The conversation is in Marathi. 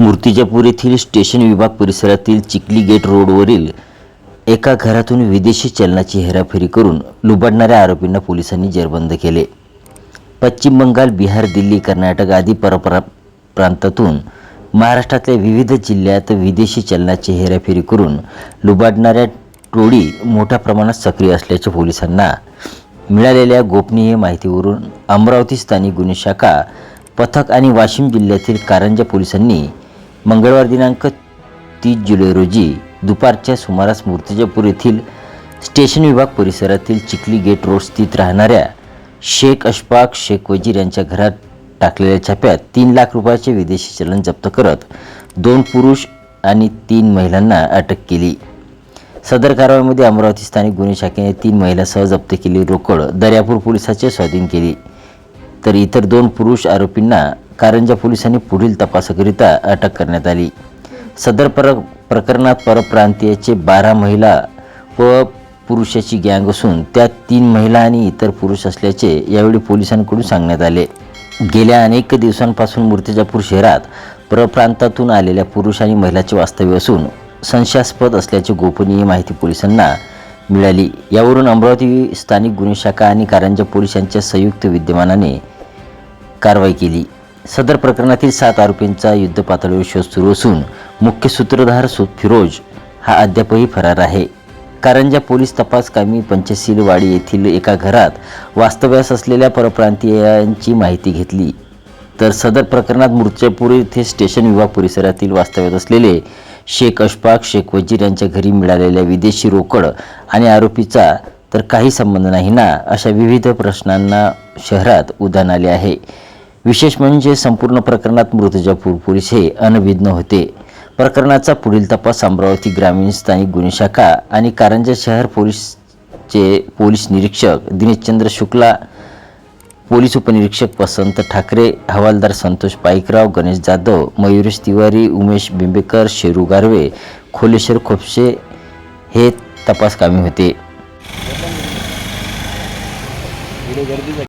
मूर्तिजापूर येथील स्टेशन विभाग परिसरातील चिखली गेट रोडवरील एका घरातून विदेशी चलनाची हेराफेरी करून लुबाडणाऱ्या आरोपींना पोलिसांनी जेरबंद केले. पश्चिम बंगाल बिहार दिल्ली कर्नाटक आदी परपरा प्रांतातून महाराष्ट्रातल्या विविध जिल्ह्यात विदेशी चलनाची हेराफेरी करून लुबाडणाऱ्या टोळी मोठ्या प्रमाणात सक्रिय असल्याचे पोलिसांना मिळालेल्या गोपनीय माहितीवरून अमरावती स्थानिक गुन्हे शाखा पथक आणि वाशिम जिल्ह्यातील कारंजा पोलिसांनी मंगळवार दिनांक तीस जुलै रोजी दुपारच्या सुमारास मूर्तिजापूर येथील स्टेशन विभाग परिसरातील चिखली गेट रोड स्थित राहणाऱ्या शेख अशफाक शेख वजीर यांच्या घरात टाकलेल्या छाप्यात तीन लाख रुपयाचे विदेशी चलन जप्त करत दोन पुरुष आणि तीन महिलांना अटक केली. सदर कारवाईमध्ये अमरावती स्थानिक गुन्हे शाखेने तीन महिलासह जप्त केली रोकड दर्यापूर पोलिसांच्या स्वाधीन केली. तर इतर दोन पुरुष आरोपींना कारंजा पोलिसांनी पुढील तपासाकरिता अटक करण्यात आली. सदर पर प्रकरणात परप्रांतीयाचे बारा महिला व पुरुषाची गँग असून त्यात तीन महिला आणि इतर पुरुष असल्याचे यावेळी पोलिसांकडून सांगण्यात आले. गेल्या अनेक दिवसांपासून मूर्तिजापूर शहरात परप्रांतातून आलेल्या पुरुष आणि महिलाचे वास्तव्य असून संशयास्पद असल्याची गोपनीय माहिती पोलिसांना मिळाली. यावरून अमरावती स्थानिक गुन्हे शाखा आणि कारंजा पोलिसांच्या संयुक्त विद्यमानाने कारवाई केली. सदर प्रकरणातील सात आरोपींचा युद्ध पातळीवर शोध सुरू असून मुख्य सूत्रधार फिरोज हा अद्यापही फरार आहे. कारंजा पोलीस तपास कामी पंचशीलवाडी येथील एका घरात वास्तव्यास असलेल्या परप्रांतीयांची माहिती घेतली. तर सदर प्रकरणात मूर्चेपूर येथे स्टेशन विभाग परिसरातील वास्तव्यात असलेले शेख अशफाक शेख वजीर यांच्या घरी मिळालेल्या विदेशी रोकड आणि आरोपीचा तर काही संबंध नाही ना अशा विविध प्रश्नांना शहरात उधाण आले आहे. विशेष म्हणजे संपूर्ण प्रकरणात मृतजापूर पोलीस हे अनभिज्ञ होते. प्रकरणाचा पुढील तपास अमरावती ग्रामीण स्थानिक गुन्हे शाखा आणि कारंजा शहर पोलीसचे पोलीस निरीक्षक दिनेशचंद्र शुक्ला पोलीस उपनिरीक्षक वसंत ठाकरे हवालदार संतोष पाईकराव गणेश जाधव मयुरेश तिवारी उमेश बिंबेकर शेरू गारवे खोलेश्वर खोपशे हे तपासकामी होते.